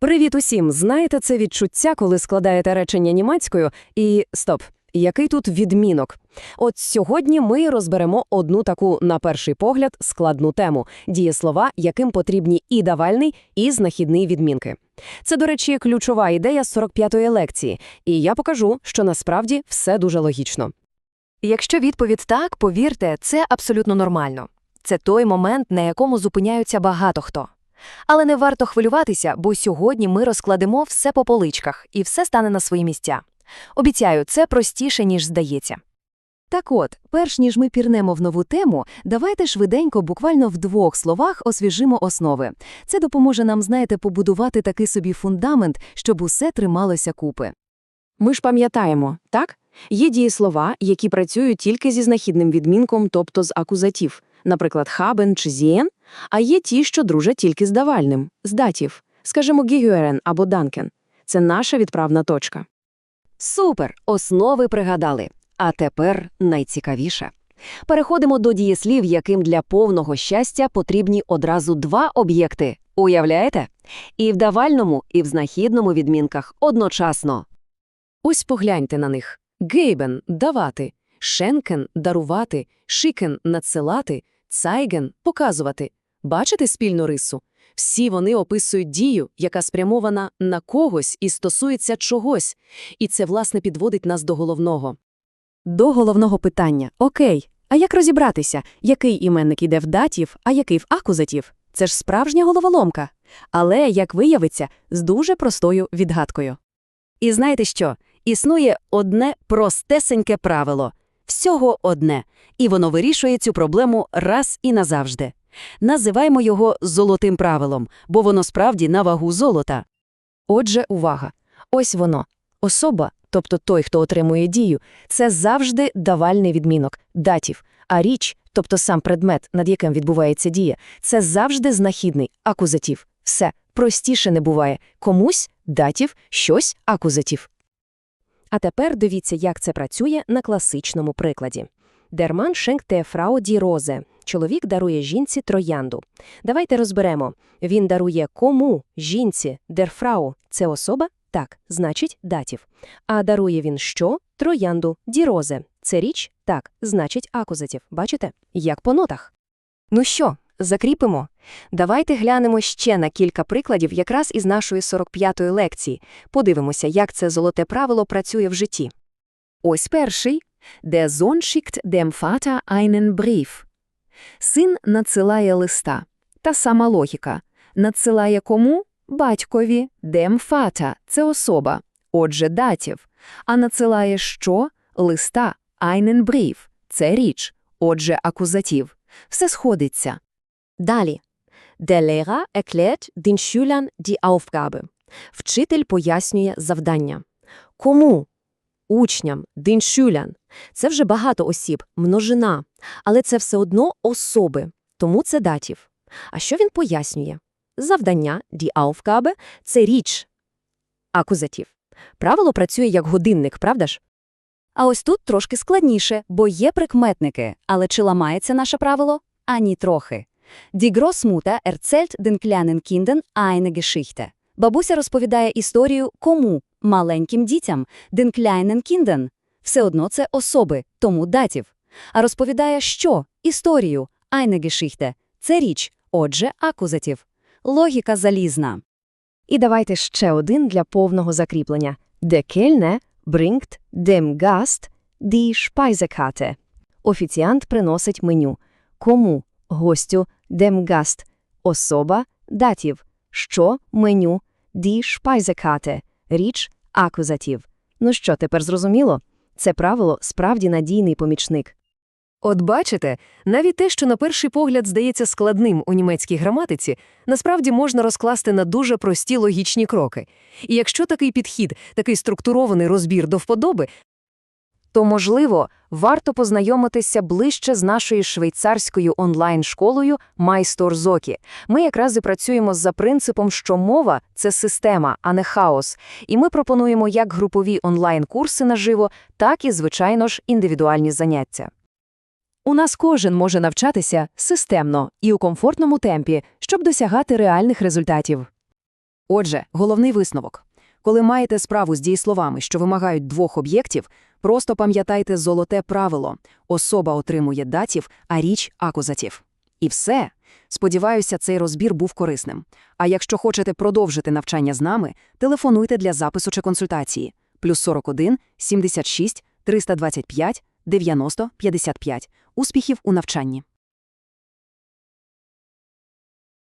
Привіт усім! Знаєте це відчуття, коли складаєте речення німецькою і стоп. Який тут відмінок? От сьогодні ми розберемо одну таку, на перший погляд, складну тему – дієслова, яким потрібні і давальний, і знахідний відмінки. Це, до речі, ключова ідея 45-ї лекції, і я покажу, що насправді все дуже логічно. Якщо відповідь так, повірте, це абсолютно нормально. Це той момент, на якому зупиняються багато хто. Але не варто хвилюватися, бо сьогодні ми розкладемо все по поличках і все стане на свої місця. Обіцяю, це простіше, ніж здається. Так от, перш ніж ми пірнемо в нову тему, давайте швиденько, буквально в двох словах освіжимо основи. Це допоможе нам, знаєте, побудувати такий собі фундамент, щоб усе трималося купи. Ми ж пам'ятаємо, так? Є дієслова, які працюють тільки зі знахідним відмінком, тобто з акузатів, наприклад, хабен чи зієн, а є ті, що дружать тільки з давальним, з датів, скажімо, гігюерен або данкен. Це наша відправна точка. Супер! Основи пригадали. А тепер найцікавіше. Переходимо до дієслів, яким для повного щастя потрібні одразу два об'єкти. Уявляєте? І в давальному, і в знахідному відмінках одночасно. Ось погляньте на них. Гейбен – давати, шенкен – дарувати, шикен – надсилати, цайген – показувати. Бачите спільну рису? Всі вони описують дію, яка спрямована на когось і стосується чогось. І це, власне, підводить нас до головного. До головного питання. Окей, а як розібратися, який іменник іде в датів, а який в акузатів? Це ж справжня головоломка. Але, як виявиться, з дуже простою відгадкою. І знаєте що? Існує одне простесеньке правило. Всього одне. І воно вирішує цю проблему раз і назавжди. Називаємо його «золотим правилом», бо воно справді на вагу золота. Отже, увага. Ось воно. Особа, тобто той, хто отримує дію, це завжди давальний відмінок, датів. А річ, тобто сам предмет, над яким відбувається дія, це завжди знахідний, акузатив. Все, простіше не буває. Комусь – датів, щось – акузатив. А тепер дивіться, як це працює на класичному прикладі. Дерман шенкте фрау ді розе. Чоловік дарує жінці троянду. Давайте розберемо. Він дарує кому? Жінці. Дерфрау – це особа? Так, значить, датів. А дарує він що? Троянду. Ді розе. Це річ? Так, значить, акузатів. Бачите? Як по нотах. Ну що, закріпимо? Давайте глянемо ще на кілька прикладів якраз із нашої 45-ї лекції. Подивимося, як це золоте правило працює в житті. Ось перший. Der Sohn schickt dem Vater einen Brief. Син надсилає листа. Та сама логіка. Надсилає кому? Батькові. Vater – це особа. Отже, датів. А надсилає що? Листа. Brief – це річ. Отже, акузатив. Все сходиться. Далі. Der Lehrer erklärt den Schülern die Aufgabe. Вчитель пояснює завдання. Кому? Учням, den Це вже багато осіб, множина. Але це все одно особи, тому це датів. А що він пояснює? Завдання, die Aufgabe – це річ. Акузатив. Правило працює як годинник, правда ж? А ось тут трошки складніше, бо є прикметники. Але чи ламається наше правило? Ані трохи. Die Großmutter erzählt den kleinen Kindern eine Geschichte. Бабуся розповідає історію кому? Маленьким дітям. Kleinen Kindern. Все одно це особи, тому датів. А розповідає що? Історію. Eine Geschichte. Це річ. Отже, акузатив. Логіка залізна. І давайте ще один для повного закріплення. Kellner bringt dem Gast die Speisekarte. Офіціант приносить меню. Кому? Гостю dem Gast. Особа датів. Що? Меню. Die Speisekarte. Річ акузатів. Ну що, тепер зрозуміло? Це правило справді надійний помічник. От бачите, навіть те, що на перший погляд здається складним у німецькій граматиці, насправді можна розкласти на дуже прості логічні кроки. І якщо такий підхід, такий структурований розбір до вподоби, то, можливо, варто познайомитися ближче з нашою швейцарською онлайн-школою Майсторзокі. Ми якраз і працюємо за принципом, що мова – це система, а не хаос. І ми пропонуємо як групові онлайн-курси наживо, так і, звичайно ж, індивідуальні заняття. У нас кожен може навчатися системно і у комфортному темпі, щоб досягати реальних результатів. Отже, головний висновок. Коли маєте справу з дієсловами, що вимагають двох об'єктів, просто пам'ятайте золоте правило – особа отримує датів, а річ – акузатів. І все. Сподіваюся, цей розбір був корисним. А якщо хочете продовжити навчання з нами, телефонуйте для запису чи консультації. Плюс 41 76 325 90 55. Успіхів у навчанні!